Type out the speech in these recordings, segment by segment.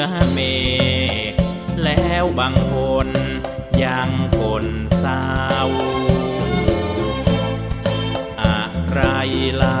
ือเม แล้วบางคนยังคนเศร้าอะไรเล่า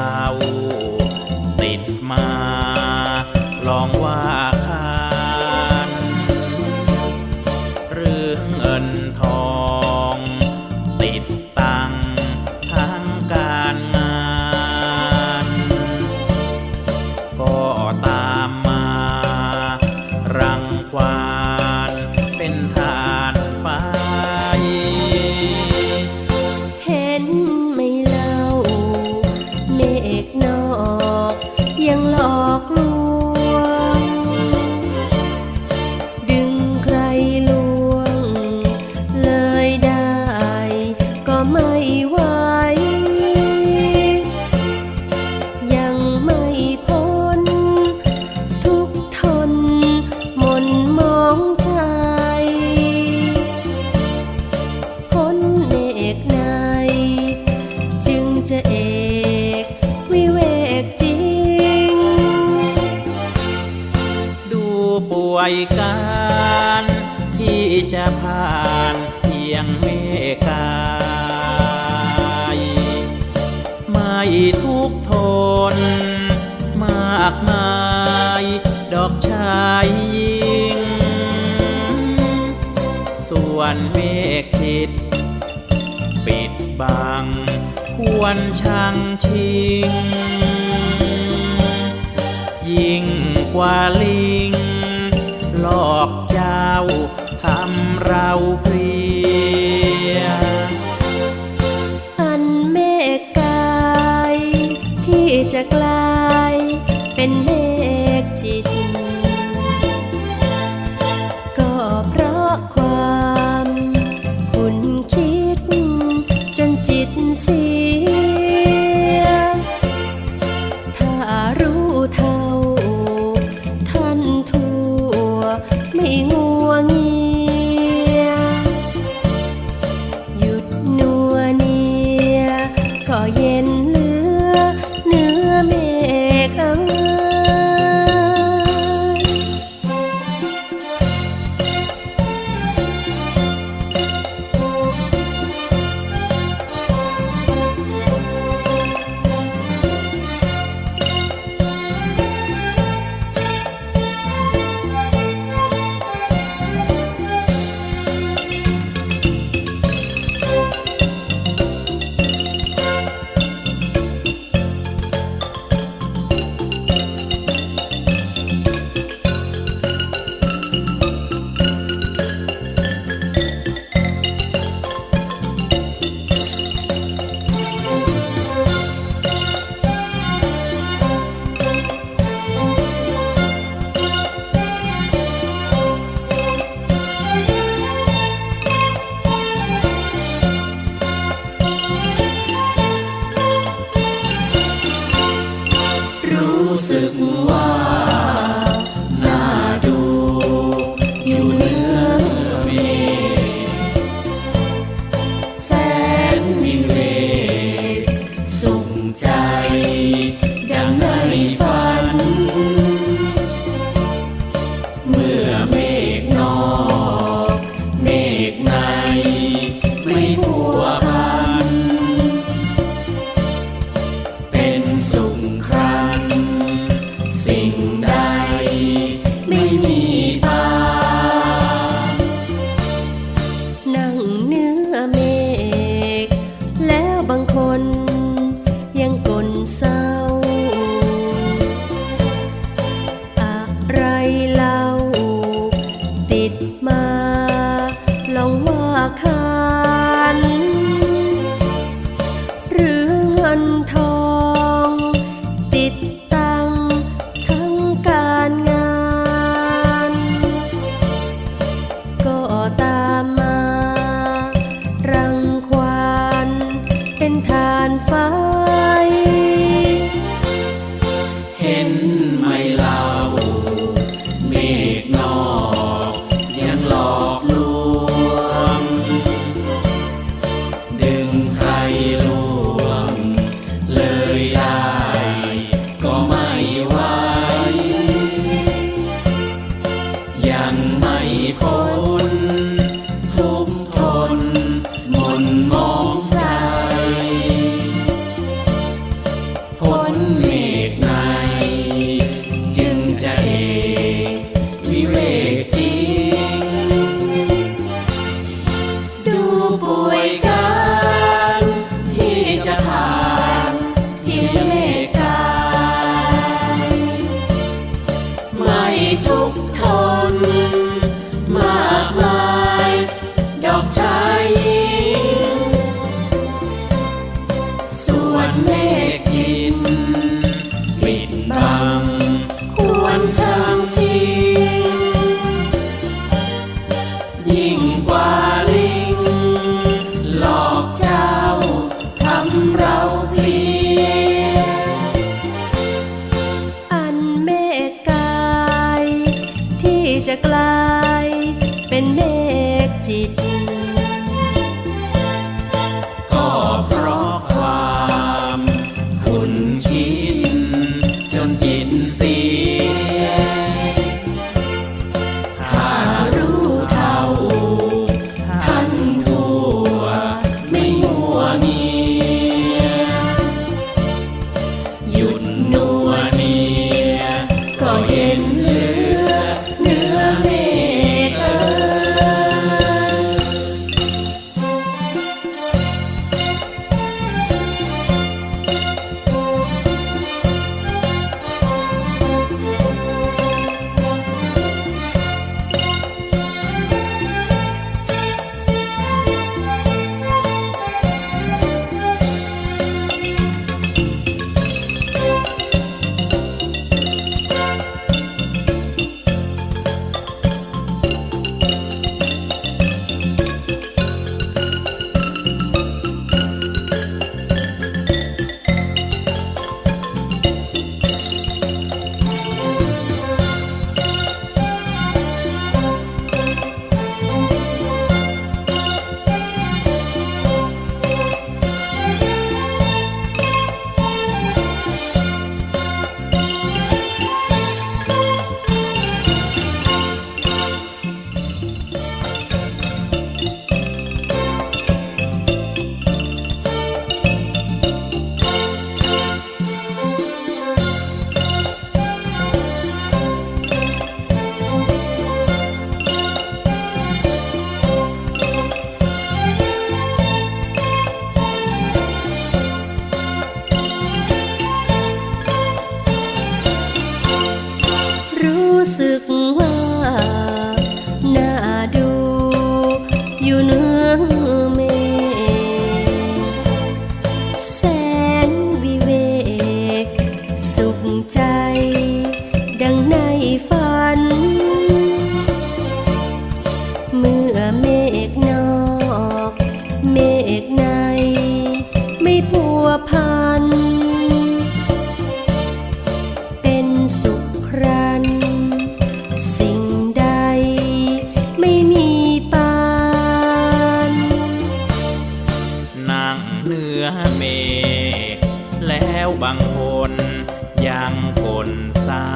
ผ่านเพียงเมกายไม่ทุกทน มากมาย ดอกชายยิง ส่วนเมฆจิต ปิดบัง ควรช่างชิง ยิ่งกว่าลิงหลอกเจ้า ทำเราเพลียอันเมฆกาย ที่จะกลายเป็นเมฆจิต ก็เพราะความ คุณคิด จนจิตเสิ้ 家。 จะกล้า เม แล้วบางคนยังคนเศร้า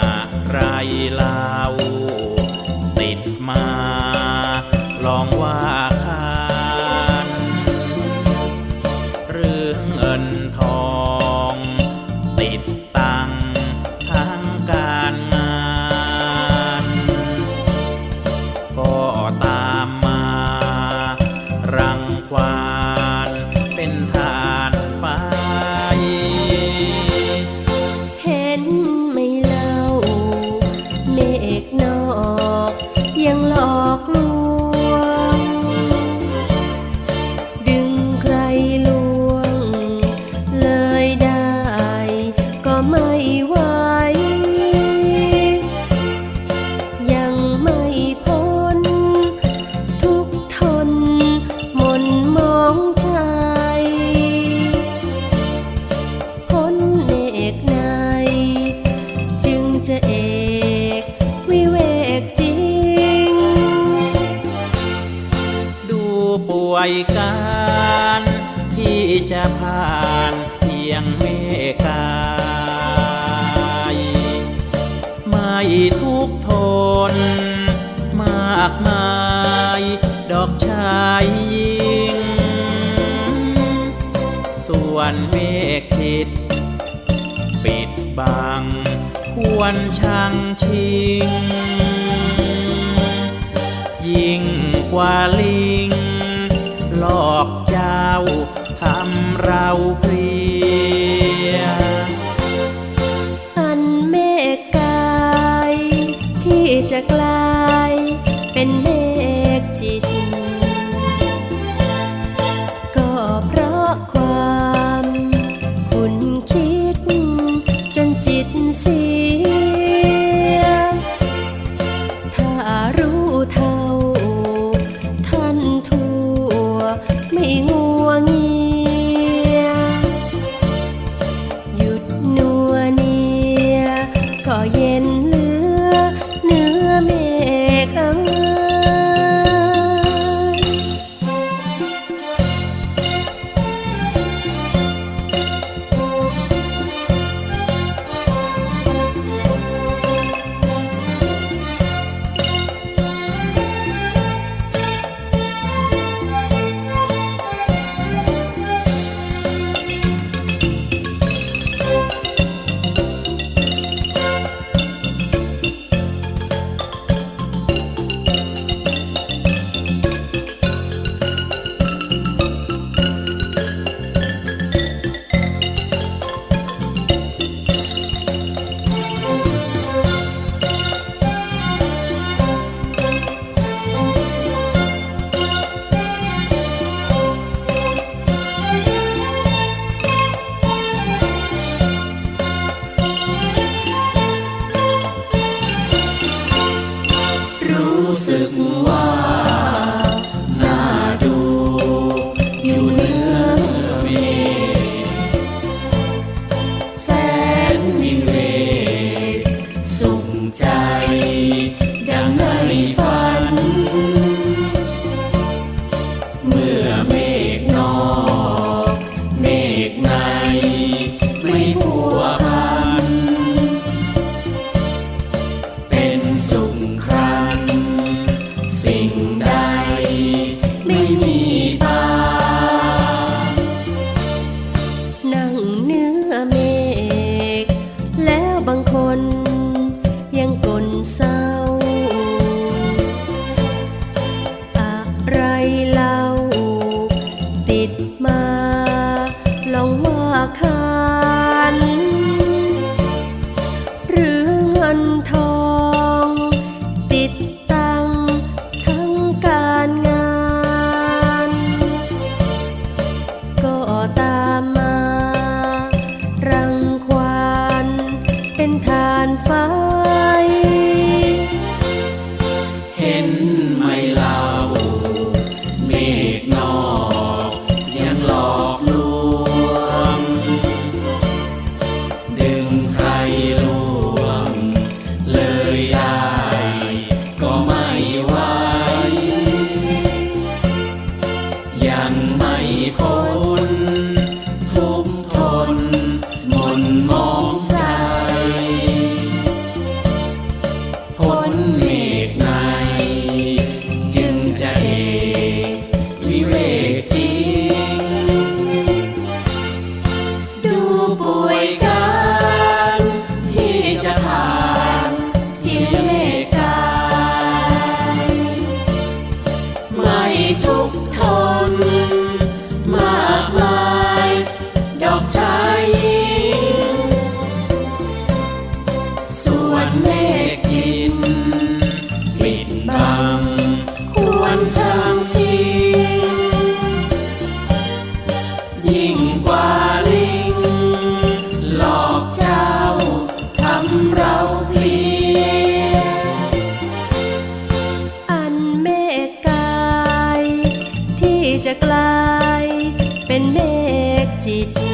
อะไรเล่า การที่จะผ่านเพียงเมกายไม่ทุกทน มากมายดอกชายยิง ส่วนเมฆจิต ปิดบัง ควรชังชิง ยิ่งกว่าลิง ลอกเจ้าทำเราเพลีย จะกลายเป็นเมฆจิต